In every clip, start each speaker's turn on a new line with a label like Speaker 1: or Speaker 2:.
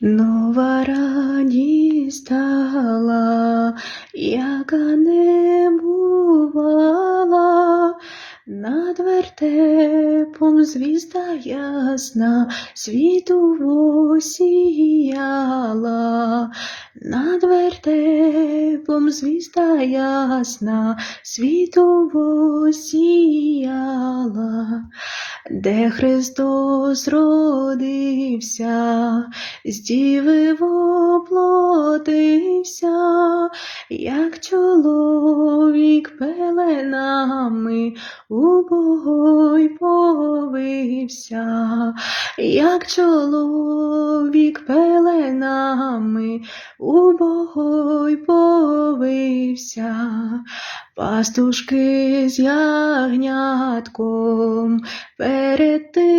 Speaker 1: Нова радість стала, яка не бувала, над вертепом звізда ясна світу осіяла, над вертепом звізда ясна світу осіяла, де Христос родився, з діви воплотився, як чоловік пеленами убогой повився, як чоловік пеленами убогой повився, пастушки з ягнятком перед тим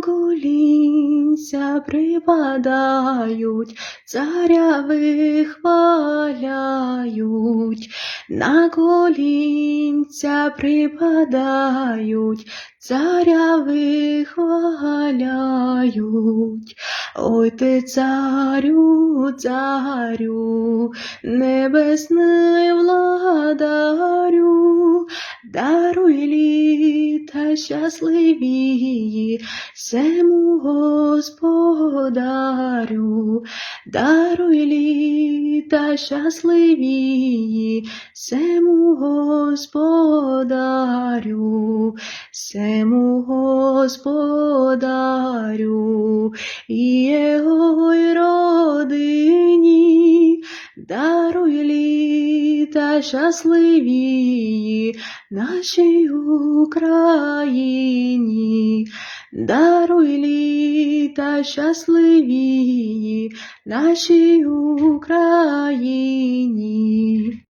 Speaker 1: на колінця припадають, царя вихваляють, на колінця припадають, царя вихваляють. Ой ти царю, царю, небесний владарю, даруй літа щасливії, всему господарю, даруй літа щасливії, всему господарю, всему господарю і його й літа щасливі нашій Україні, даруй літа щасливі нашій Україні.